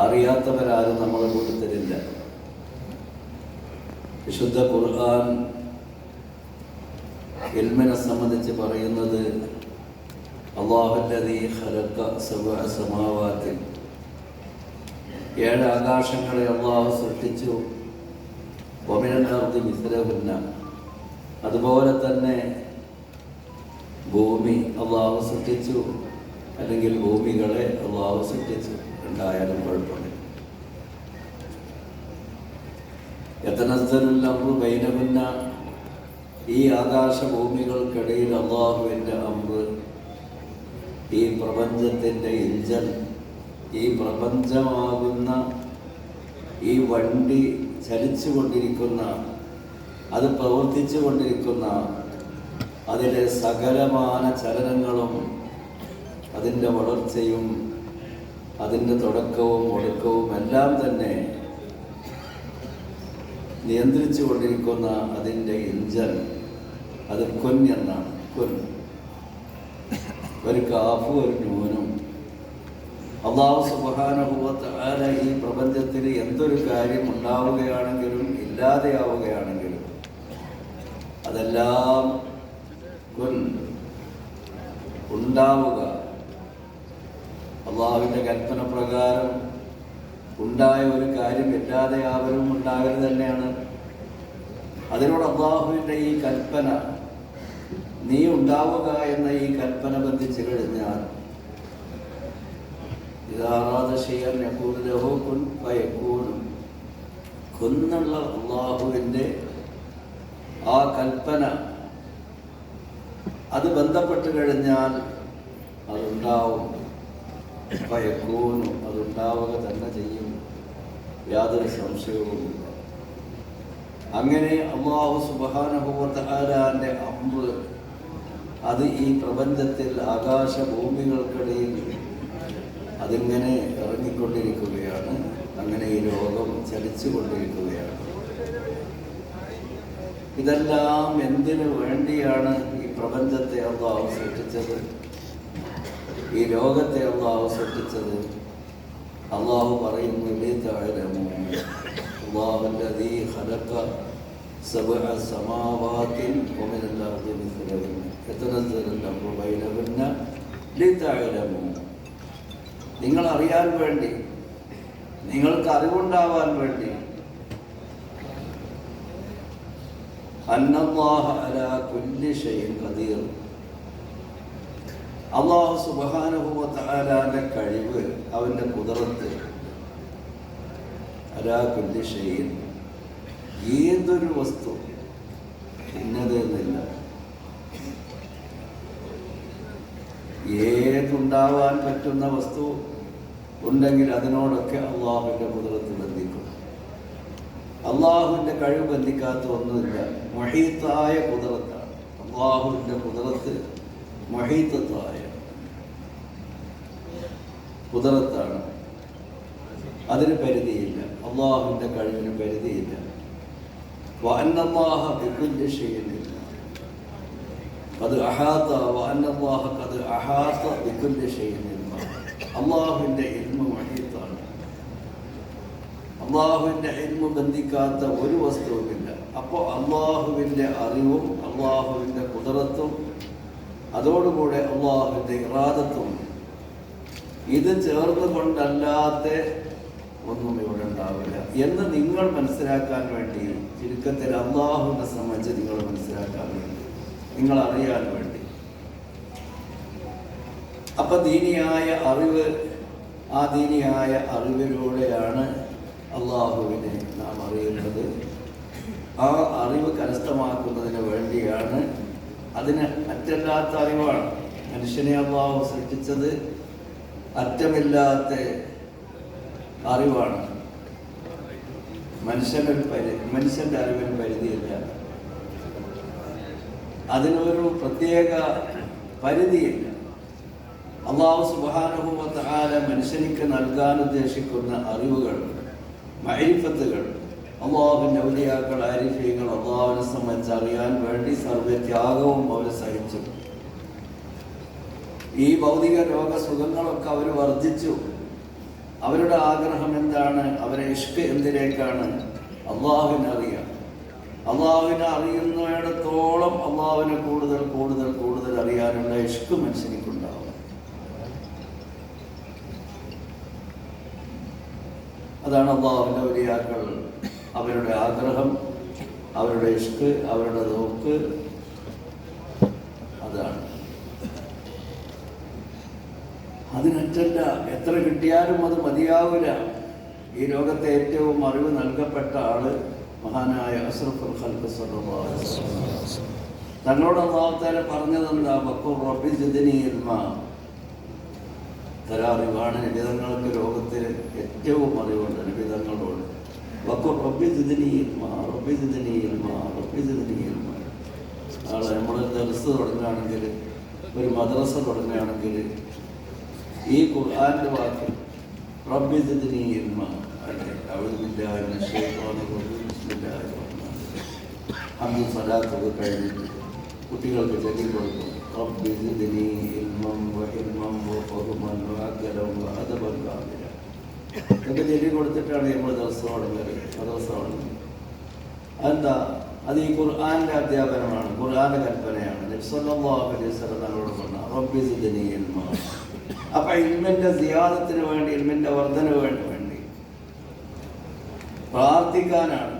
അറിയാത്തവരാരും നമ്മളെ കൂട്ടത്തിലില്ല വിശുദ്ധ ഖുർആൻ എൽമിനെ സംബന്ധിച്ച് പറയുന്നത് അള്ളാഹുല്ലതീ ഖലഖ സബഅ സമാവാത്തിൽ ഏഴ് ആകാശങ്ങളെ അള്ളാഹു സൃഷ്ടിച്ചു. ഒമിനാർത്തി മിസ്രഹുന്ന അതുപോലെ തന്നെ ഭൂമി അള്ളാഹു സൃഷ്ടിച്ചു. അല്ലെങ്കിൽ ഭൂമികളെ അള്ളാഹു സൃഷ്ടിച്ചു. ഉണ്ടായാലും കുഴപ്പമില്ല. ബൈനമുന്ന ഈ ആകാശഭൂമികൾക്കിടയിൽ അള്ളാഹുവിന്റെ അമ്പ് ഈ പ്രപഞ്ചത്തിന്റെ ഇഞ്ചൻ ഈ പ്രപഞ്ചമാകുന്ന ഈ വണ്ടി ചലിച്ചു കൊണ്ടിരിക്കുന്ന അത് പ്രവർത്തിച്ചു കൊണ്ടിരിക്കുന്ന അതിലെ സകലമാന ചലനങ്ങളും അതിന്റെ വളർച്ചയും അതിന്റെ തുടക്കവും ഒടുക്കവും എല്ലാം തന്നെ നിയന്ത്രിച്ചു കൊണ്ടിരിക്കുന്ന അതിന്റെ ഇഞ്ചൻ അത് കൊൻ എന്നാണ് കൊൻ ഒരു കാഫും ഒരു ന്യൂനും അള്ളാഹു സുബാനുഭവത്ത് ഈ പ്രപഞ്ചത്തിൽ എന്തൊരു കാര്യം ഉണ്ടാവുകയാണെങ്കിലും ഇല്ലാതെയാവുകയാണെങ്കിലും അതെല്ലാം കൊൻ ഉണ്ടാവുക. അള്ളാഹുവിന്റെ കൽപ്പന പ്രകാരം ഉണ്ടായ ഒരു കാര്യം ഇല്ലാതെ ആവരും ഉണ്ടാകരുത് തന്നെയാണ്. അതിനോട് അള്ളാഹുവിന്റെ ഈ കൽപ്പന നീ ഉണ്ടാവുക എന്ന ഈ കൽപ്പന ബന്ധിച്ചു കഴിഞ്ഞാൽ യഹൂദലഹോ കുൻ കുന്നുള്ള അള്ളാഹുവിന്റെ ആ കൽപ്പന അത് ബന്ധപ്പെട്ട് കഴിഞ്ഞാൽ അതുണ്ടാവും. പയക്കൂനും അതുണ്ടാവുക തന്നെ ചെയ്യും. യാതൊരു സംശയവുമില്ല. അങ്ങനെ അള്ളാഹു സുബാനുഭവത്താരാന്റെ അമ്പ് അത് ഈ പ്രപഞ്ചത്തിൽ ആകാശ ആകാശഭൂമികൾക്കിടയിൽ അതിങ്ങനെ ഇറങ്ങിക്കൊണ്ടിരിക്കുകയാണ്. അങ്ങനെ ഈ ലോകം ചലിച്ചു കൊണ്ടിരിക്കുകയാണ് ഇതെല്ലാം എന്തിനു വേണ്ടിയാണ് ഈ പ്രപഞ്ചത്തെ അള്ളാഹു സൃഷ്ടിച്ചത്? ഈ ലോകത്തെ അള്ളാഹു സൃഷ്ടിച്ചത്. അള്ളാഹു പറയുന്നു നിങ്ങൾ അറിയാൻ വേണ്ടി നിങ്ങൾക്ക് അറിവുണ്ടാവാൻ വേണ്ടി അന്നല്ലാഹ അലാ കുല്ലി ഷൈൻ അള്ളാഹു സുബാനുഭവത്താലാന്റെ കഴിവ് അവന്റെ കുതിർത്ത് അലാ കുല്ലി ഷൈഇൻ. ഏതൊരു വസ്തു ഇന്നതെന്നില്ല ഏതുണ്ടാവാൻ പറ്റുന്ന വസ്തു ഉണ്ടെങ്കിൽ അതിനോടൊക്കെ അള്ളാഹുവിന്റെ കുതിരത്ത് ബന്ധിക്കും. അള്ളാഹുവിന്റെ കഴിവ് ബന്ധിക്കാത്ത ഒന്നുമില്ല. മഹീത്തായ കുതിരത്താണ്. അള്ളാഹുവിന്റെ കുതിരത്ത് മൊഹീത്തത്തായ കുതിരത്താണ്. അതിന് പരിധിയില്ല. അള്ളാഹുവിന്റെ കഴിവിന് പരിധിയില്ല. വാന്നല്ലാഹ ബിക്കുല്യ ഷെയ്യിനില്ല അത് അഹാത്ത വാന്നല്ലാഹ അത് അഹാത്ത ബിക്കുല്യ ഷെയ്യിനില്ല അള്ളാഹുവിന്റെ ഇൽമ മഹീത്താണ്. അള്ളാഹുവിന്റെ ഇൽമ ബന്ധിക്കാത്ത ഒരു വസ്തുവുമില്ല. അപ്പോൾ അള്ളാഹുവിന്റെ അറിവും അള്ളാഹുവിന്റെ കുതിരത്തും അതോടുകൂടെ അള്ളാഹുവിന്റെ ഇറാദത്വം ഇത് ചേർന്ന് കൊണ്ടല്ലാത്ത ഒന്നും ഇവിടെ ഉണ്ടാവില്ല എന്ന് നിങ്ങൾ മനസ്സിലാക്കാൻ വേണ്ടി ചുരുക്കത്തിൽ അള്ളാഹുവിനെ സംബന്ധിച്ച് നിങ്ങൾ മനസ്സിലാക്കാൻ വേണ്ടി നിങ്ങൾ അറിയാൻ വേണ്ടി. അപ്പൊ ദീനിയായ അറിവ് ആ ദീനിയായ അറിവിലൂടെയാണ് അള്ളാഹുവിനെ നാം അറിയുന്നത് ആ അറിവ് കരസ്ഥമാക്കുന്നതിന് വേണ്ടിയാണ് അതിന് അറ്റല്ലാത്ത അറിവാണ്. മനുഷ്യനെ അള്ളാഹു സൃഷ്ടിച്ചത് അറ്റമില്ലാത്ത അറിവാണ്. മനുഷ്യന് പരി മനുഷ്യന്റെ അറിവിന് പരിധിയില്ല. അതിനൊരു പ്രത്യേക പരിധിയില്ല. അള്ളാഹു സുബാനുഭവത്താല മനുഷ്യനിക്ക് നൽകാൻ ഉദ്ദേശിക്കുന്ന അറിവുകൾ മൈരിഫത്തുകൾ അള്ളാഹുവിന്റെ ഔലിയാക്കൾ ആരിഫ്യങ്ങൾ അള്ളാഹുവിനെ സംബന്ധിച്ച് അറിയാൻ വേണ്ടി സർവത്യാഗവും അവർ സഹിച്ചു. ഈ ഭൗതിക രോഗസുഖങ്ങളൊക്കെ അവർ വർദ്ധിച്ചു. അവരുടെ ആഗ്രഹം എന്താണ്? അവരെ ഇഷ്ക് എന്തിനേക്കാണ്? അള്ളാഹുവിനെ അറിയാം അള്ളാഹുവിനെ അറിയുന്നിടത്തോളം അള്ളാഹുവിനെ കൂടുതൽ കൂടുതൽ കൂടുതൽ അറിയാനുള്ള ഇഷ്ക് മനുഷ്യനിക്കുണ്ടാവും. അതാണ് അള്ളാഹുവിന്റെ വലിയാക്കൾ അവരുടെ ആഗ്രഹം അവരുടെ ഇഷ്ക് അവരുടെ നോക്ക്. അതാണ്. അതിനറ്റല്ല എത്ര കിട്ടിയാലും അത് മതിയാവില്ല ഈ ലോകത്തെ ഏറ്റവും അറിവ് നൽകപ്പെട്ട ആൾ മഹാനായ അസ്രഫുൽ വസല്ലം. തങ്ങളോട് അള്ളാഹുത്താല പറഞ്ഞതെന്താ? ബക്കോ റബി ജിദിനി തരാറിവാണ് നിബിതങ്ങൾക്ക് ലോകത്തിൽ ഏറ്റവും അറിവുണ്ട് നിബിതങ്ങളോട്. ബക്കു റബ്ബി സിദ്നി ഇൽമ റബ്ബി സിദ്നി ഇൽമ റബ്ബി സിദ്നി ഇൽമ. നാളെ നമ്മൾ ദർസ് തുടങ്ങുകയാണെങ്കിൽ ഒരു മദ്രസ തുടങ്ങുകയാണെങ്കിൽ ഈ ഖുർആാന്റെ വാക്ക് റബ്ബി സിദ്നി ഇൽമ ഹംദും സ്വലാത്തൊക്കെ കഴിഞ്ഞിട്ട് കുട്ടികൾക്ക് ചൊല്ലി കൊടുക്കും. റബ്ബി സിദ്നി ഇൽമം വഹിൽമം വഫഹ്മൻ വഅഖലം വഅദബൻ കാമില ചെല്ലി കൊടുത്തിട്ടാണ് നമ്മൾ ദിവസം തുടങ്ങുന്നത്. ദിവസമാണ് അതെന്താ? അത് ഈ ഖുർആാന്റെ അധ്യാപനമാണ്. ഖുർആാന്റെ കൽപ്പനയാണ്. നബി സല്ലല്ലാഹു അലൈഹി വസല്ലം പറഞ്ഞ സിയാദത്തിന് വേണ്ടി ഇൽമിന്റെ വർധന വേണ്ടി വേണ്ടി പ്രാർത്ഥിക്കാനാണ്.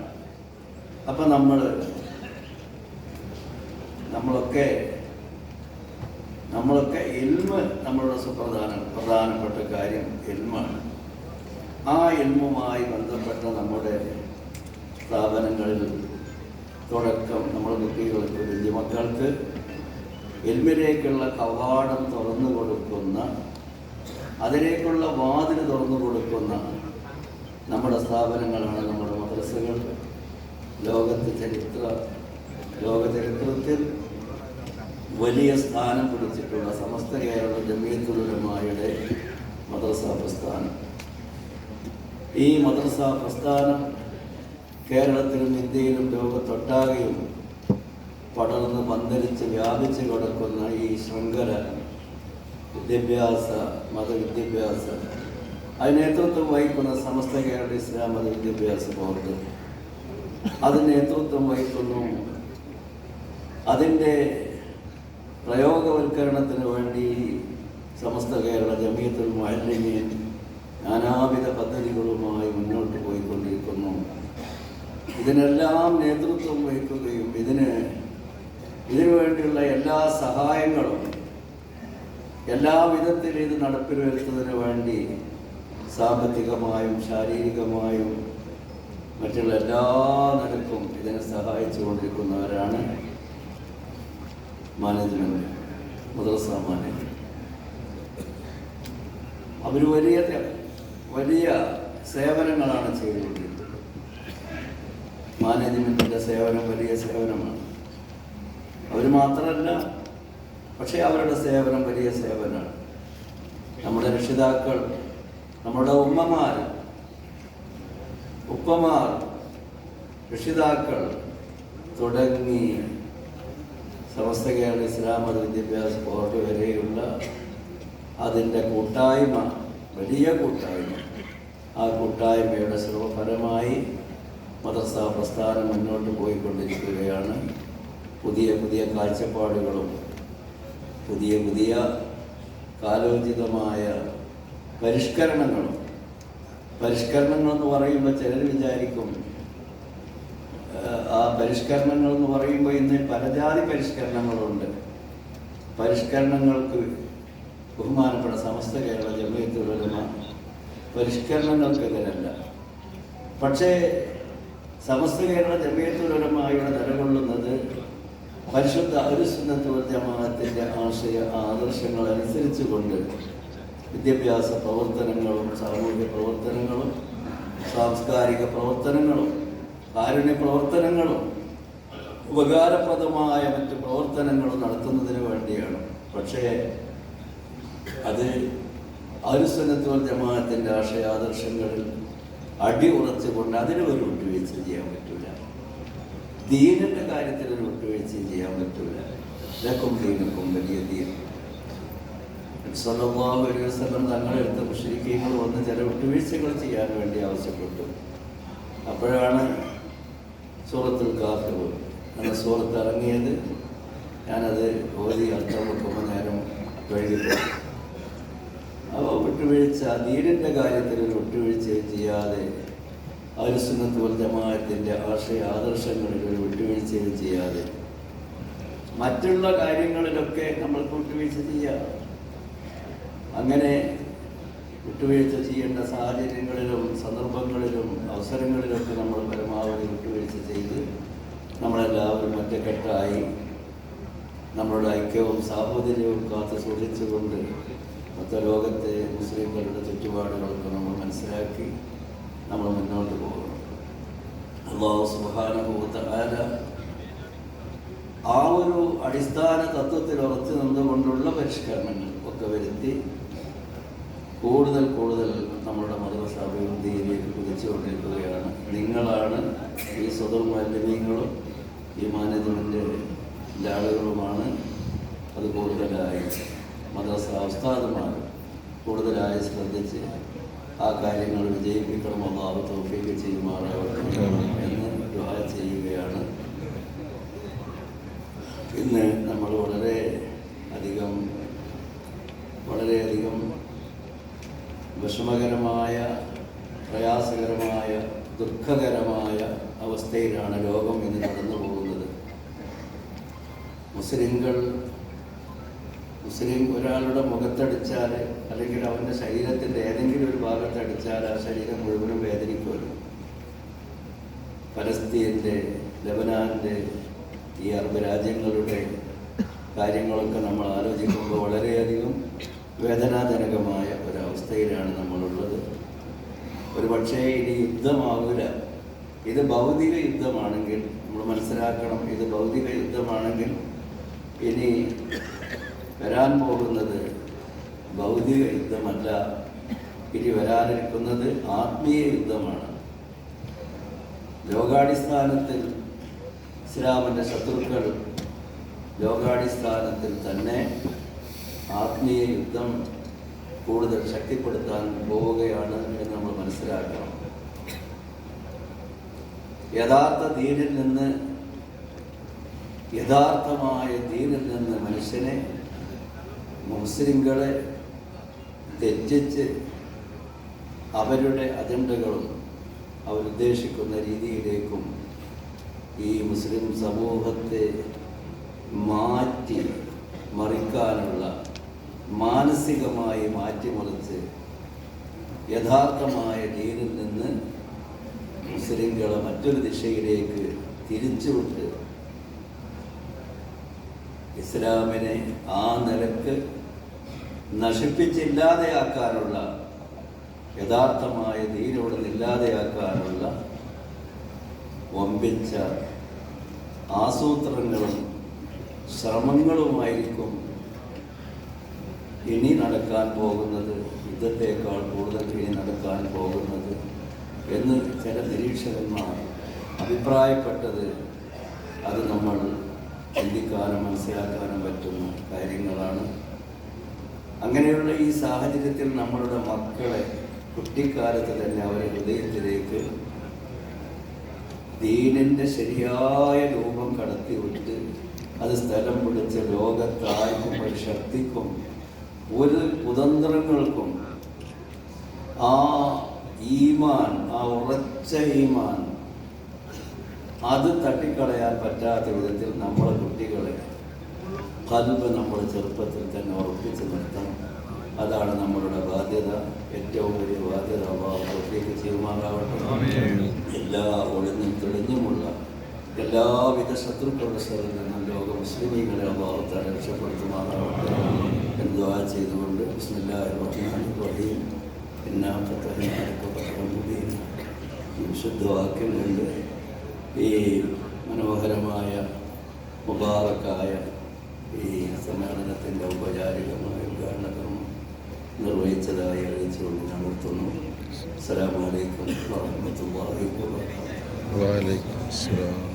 അപ്പൊ നമ്മൾ നമ്മളൊക്കെ നമ്മളൊക്കെ എൽമ് നമ്മളുടെ സുപ്രധാന പ്രധാനപ്പെട്ട കാര്യം ഇൽമാണ്. ആ എണ്ണുമായി ബന്ധപ്പെട്ട നമ്മുടെ സ്ഥാപനങ്ങളിൽ തുടക്കം നമ്മുടെ കുട്ടികൾക്ക് വലിയ മക്കൾക്ക് എൽമിലേക്കുള്ള കവാടം തുറന്നു കൊടുക്കുന്ന അതിലേക്കുള്ള വാതിൽ തുറന്നു കൊടുക്കുന്ന നമ്മുടെ സ്ഥാപനങ്ങളാണ് നമ്മുടെ മദ്രസകൾ. ലോകത്ത് ചരിത്ര ലോക ചരിത്രത്തിൽ വലിയ സ്ഥാനം പിടിച്ചിട്ടുള്ള സമസ്ത കേരള ജമീത്തുലമായുടെ മദ്രസ പ്രസ്ഥാനം. ഈ മദ്രസ പ്രസ്ഥാനം കേരളത്തിലും ഇന്ത്യയിലും ലോകത്തൊട്ടാകെയും പടർന്ന് പന്തലിച്ച് വ്യാപിച്ച് കിടക്കുന്ന ഈ ശൃംഖല വിദ്യാഭ്യാസ മതവിദ്യാഭ്യാസ അതിന് നേതൃത്വം വഹിക്കുന്ന സമസ്ത കേരള ഇസ്ലാം മതവിദ്യാഭ്യാസ ബോർഡ്. അതിന് നേതൃത്വം വഹിക്കുന്നു. അതിന്റെ പ്രയോഗവൽക്കരണത്തിന് വേണ്ടി സമസ്ത കേരള ജമീയത്തുൽ മുഅല്ലിമീൻ നാനാവിധ പദ്ധതികളുമായി മുന്നോട്ട് പോയിക്കൊണ്ടിരിക്കുന്നു. ഇതിനെല്ലാം നേതൃത്വം വഹിക്കുകയും ഇതിന് ഇതിനുവേണ്ടിയുള്ള എല്ലാ സഹായങ്ങളും എല്ലാ വിധത്തിൽ ഇത് നടപ്പിൽ വരുത്തുന്നതിന് വേണ്ടി സാമ്പത്തികമായും ശാരീരികമായും മറ്റുള്ള എല്ലാ നിലക്കും ഇതിനെ സഹായിച്ചുകൊണ്ടിരിക്കുന്നവരാണ് മാനേജ്മെന്റ് മുതൽ സാമാന്യം അവർ വലിയ വലിയ സേവനങ്ങളാണ് ചെയ്തുകൊണ്ടിരിക്കുന്നത് മാനേജ്മെന്റിന്റെ സേവനം വലിയ സേവനമാണ്. അവർ മാത്രമല്ല പക്ഷേ അവരുടെ സേവനം വലിയ സേവനമാണ്. നമ്മുടെ രക്ഷിതാക്കൾ നമ്മുടെ ഉമ്മമാർ ഉപ്പമാർ രക്ഷിതാക്കൾ തുടങ്ങി സമസ്ത കേരള ഇസ്ലാം മത വിദ്യാഭ്യാസ ബോർഡ് വരെയുള്ള അതിന്റെ കൂട്ടായ്മ വലിയ കൂട്ടായ്മ. ആ കൂട്ടായ്മയുടെ സർവഫലമായി മദ്രസ പ്രസ്ഥാനം മുന്നോട്ട് പോയിക്കൊണ്ടിരിക്കുകയാണ്. പുതിയ പുതിയ കാഴ്ചപ്പാടുകളും പുതിയ പുതിയ കാലോചിതമായ പരിഷ്കരണങ്ങളും പരിഷ്കരണങ്ങൾ എന്ന് പറയുമ്പോൾ ചിലർ വിചാരിക്കും ആ പരിഷ്കരണങ്ങൾ എന്ന് പറയുമ്പോൾ ഇന്ന് പലജാതി പരിഷ്കരണങ്ങളുണ്ട്. പരിഷ്കരണങ്ങൾക്ക് ബഹുമാനപ്പെട്ട സമസ്ത കേരള ജമയത്തുലമ പരിഷ്കരണങ്ങൾക്കെതിരല്ല. പക്ഷേ സമസ്ത കേരള ജമയത്തുലമായുടെ നിലകൊള്ളുന്നത് പരിശുദ്ധ അരുസുന്നത്ത് ജമാഅത്തിന്റെ ആശയ ആദർശങ്ങൾ അനുസരിച്ചുകൊണ്ട് വിദ്യാഭ്യാസ പ്രവർത്തനങ്ങളും സാമൂഹിക പ്രവർത്തനങ്ങളും സാംസ്കാരിക പ്രവർത്തനങ്ങളും കാരുണ്യ പ്രവർത്തനങ്ങളും ഉപകാരപ്രദമായ മറ്റ് പ്രവർത്തനങ്ങളും നടത്തുന്നതിന് വേണ്ടിയാണ്. പക്ഷേ അത് അരുസനത്തോൽ ജമാഅത്തിന്റെ ആശയാദർശങ്ങളിൽ അടി ഉറച്ചുകൊണ്ട് അതിന് ഒരു വിട്ടുവീഴ്ച ചെയ്യാൻ പറ്റൂല. ദീനിന്റെ കാര്യത്തിൽ ഒരു വിട്ടുവീഴ്ച ചെയ്യാൻ പറ്റൂല. ലക്കും ദീനക്കും വലിയ ദീൻ. സ്വന്തമാവ് അലൈഹി വസല്ലം തങ്ങളെടുത്ത മുശ്രിക്കീങ്ങൾ വന്ന് ചില വിട്ടുവീഴ്ചകൾ ചെയ്യാൻ വേണ്ടി ആവശ്യപ്പെട്ടു. അപ്പോഴാണ് സൂറത്തുൽ കാഫിർ അങ്ങനെ സൂറത്ത് ഇറങ്ങിയത്. ഞാനത് ഓതി അർത്ഥം വെക്കുമ്പോൾ നേരം വൈകിട്ട് വിട്ടുവീഴ്ച ദീനിന്റെ കാര്യത്തിൽ ഒരു വിട്ടുവീഴ്ചയും ചെയ്യാതെ അരിസുന്നത്ത് വൽ ആശയ ആദർശങ്ങളിൽ ഒരു വിട്ടുവീഴ്ചയും ചെയ്യാതെ. മറ്റുള്ള കാര്യങ്ങളിലൊക്കെ നമ്മൾ വിട്ടുവീഴ്ച ചെയ്യാം. അങ്ങനെ വിട്ടുവീഴ്ച ചെയ്യേണ്ട സാഹചര്യങ്ങളിലും സന്ദർഭങ്ങളിലും അവസരങ്ങളിലൊക്കെ നമ്മൾ പരമാവധി വിട്ടുവീഴ്ച ചെയ്ത് നമ്മളെല്ലാവരും ഒറ്റക്കെട്ടായി നമ്മളുടെ ഐക്യവും സാഹോദര്യവും കാത്തു സൂക്ഷിച്ചുകൊണ്ട് മൊത്ത ലോകത്തെ മുസ്ലിങ്ങളുടെ ചുറ്റുപാടുകളൊക്കെ നമ്മൾ മനസ്സിലാക്കി നമ്മൾ മുന്നോട്ട് പോകണം. അള്ളാഹു സുബാനുഭൂത്ത ആല ആ ഒരു അടിസ്ഥാന തത്വത്തിൽ ഉറച്ചു നിന്നുകൊണ്ടുള്ള പരിഷ്കരണങ്ങൾ ഒക്കെ വരുത്തി കൂടുതൽ കൂടുതൽ നമ്മുടെ മദ്രസ അഭിവൃദ്ധിയിലേക്ക് കുതിച്ചുകൊണ്ടിരിക്കുകയാണ്. നിങ്ങളാണ് ഈ സ്വതർ മാലിന്യങ്ങളും ഈ മാനേജ്മെന്റിന്റെ ആളുകളുമാണ് അത് കൂടുതലായി മദ്രസ ഉസ്താദുമാർ കൂടുതലായി ശ്രദ്ധിച്ച് ആ കാര്യങ്ങൾ വിജയിപ്പിക്കണം അള്ളാഹു തോഫിക്ക് ചെയ്യുമാറാവട്ടെ എന്ന് ദുആ ചെയ്യുകയാണ്. ഇന്ന് നമ്മൾ വളരെ അധികം വളരെയധികം വിഷമകരമായ പ്രയാസകരമായ ദുഃഖകരമായ അവസ്ഥയിലാണ് ലോകം ഇന്ന് കടന്നു പോകുന്നത് മുസ്ലിങ്ങൾ മുസ്ലിം ഒരാളുടെ മുഖത്തടിച്ചാൽ അല്ലെങ്കിൽ അവന്റെ ശരീരത്തിന്റെ ഏതെങ്കിലും ഒരു ഭാഗത്തടിച്ചാൽ ആ ശരീരം മുഴുവനും വേദനിക്കുമല്ലോ. പലസ്തീന്റെ ലബനാന്റെ ഈ അറബ് രാജ്യങ്ങളുടെ കാര്യങ്ങളൊക്കെ നമ്മൾ ആലോചിക്കുമ്പോൾ വളരെയധികം വേദനാജനകമായ ഒരവസ്ഥയിലാണ് നമ്മളുള്ളത്. ഒരു പക്ഷേ ഇനി യുദ്ധമാകില്ല ഇത് ഭൗതിക യുദ്ധമാണെങ്കിൽ നമ്മൾ മനസ്സിലാക്കണം ഇത് ഭൗതിക യുദ്ധമാണെങ്കിൽ ഇനി വരാൻ പോകുന്നത് ഭൗതിക യുദ്ധമല്ല. ഇനി വരാനിരിക്കുന്നത് ആത്മീയ യുദ്ധമാണ്. ലോകാടിസ്ഥാനത്തിൽ ഇസ്ലാമിന്റെ ശത്രുക്കൾ ലോകാടിസ്ഥാനത്തിൽ തന്നെ ആത്മീയ യുദ്ധം കൂടുതൽ ശക്തിപ്പെടുത്താൻ പോവുകയാണ് എന്ന് നമ്മൾ മനസ്സിലാക്കണം. യഥാർത്ഥ ദീനിൽ നിന്ന് യഥാർത്ഥമായ ദീനിൽ നിന്ന് മനുഷ്യനെ മുസ്ലിങ്ങളെ തെറ്റിച്ച് അവരുടെ അജണ്ടകളും അവരുദ്ദേശിക്കുന്ന രീതിയിലേക്കും ഈ മുസ്ലിം സമൂഹത്തെ മാറ്റി മറിക്കാനുള്ള മാനസികമായി മാറ്റിമറിച്ച് യഥാർത്ഥമായ രീതിയിൽ നിന്ന് മുസ്ലിങ്ങളെ മറ്റൊരു ദിശയിലേക്ക് തിരിച്ചുവിട്ട് ഇസ്ലാമിനെ ആ നിലയ്ക്ക് നശിപ്പിച്ചില്ലാതെയാക്കാനുള്ള യഥാർത്ഥമായ ദീനോട് ഇല്ലാതെയാക്കാനുള്ള വമ്പിച്ച ആസൂത്രങ്ങളും ശ്രമങ്ങളുമായിരിക്കും ഇനി നടക്കാൻ പോകുന്നത് യുദ്ധത്തേക്കാൾ കൂടുതൽ ഇനി നടക്കാൻ പോകുന്നത് എന്ന് ചില നിരീക്ഷകന്മാർ അഭിപ്രായപ്പെട്ടത്. അത് നമ്മൾ ചിന്തിക്കാനും മനസ്സിലാക്കാനും പറ്റുന്ന കാര്യങ്ങളാണ്. അങ്ങനെയുള്ള ഈ സാഹചര്യത്തിൽ നമ്മളുടെ മക്കളെ കുട്ടിക്കാലത്ത് തന്നെ അവരെ ഹൃദയത്തിലേക്ക് ദീനിന്റെ ശരിയായ രൂപം കടത്തി വിട്ട് അത് സ്ഥലം പിടിച്ച ലോകത്തായ്ക്കും ഒരു ശക്തിക്കും ഒരു കുതന്ത്രങ്ങൾക്കും ആ ഈമാൻ ആ ഉറച്ച ഈമാൻ അത് തട്ടിക്കളയാൻ പറ്റാത്ത വിധത്തിൽ നമ്മളെ കുട്ടികളെ കൽബ് നമ്മുടെ ചെറുപ്പത്തിൽ തന്നെ ഉറപ്പിച്ച് നിർത്തണം. അതാണ് നമ്മളുടെ ബാധ്യത. ഏറ്റവും വലിയ ബാധ്യത അള്ളാഹുലേക്ക് ചെയ്യുമാറാവട്ടെ. എല്ലാ ഒളിഞ്ഞും തെളിഞ്ഞുമുള്ള എല്ലാവിധ ശത്രുക്കളുടെ സ്ഥലത്ത് നിന്നും ലോക മുസ്ലിമീങ്ങളെ അഭാവത്തെ രക്ഷപ്പെടുത്തുമാറാവട്ടെ എന്തുവാ ചെയ്തുകൊണ്ട് ബിസ്മില്ലാഹിർ റഹ്മാനിർ റഹീം ഇന്നാ ഫതഹ്നാലക ഫതഹൻ മുബീന ഈ വിശുദ്ധ വാക്യം കൊണ്ട് ഈ മനോഹരമായ മുബാറക്കായ ഈ സമ്മേളനത്തിന്റെ ഔപചാരികമായ ഉദ്ഘാടനം നിർവഹിച്ചതായി അറിയിച്ചുകൊണ്ട് ഞാൻ നിർത്തുന്നു. അസ്സലാമലൈക്കും വാഹമത്തുള്ള വാലൈക്കും അസ്സലാം.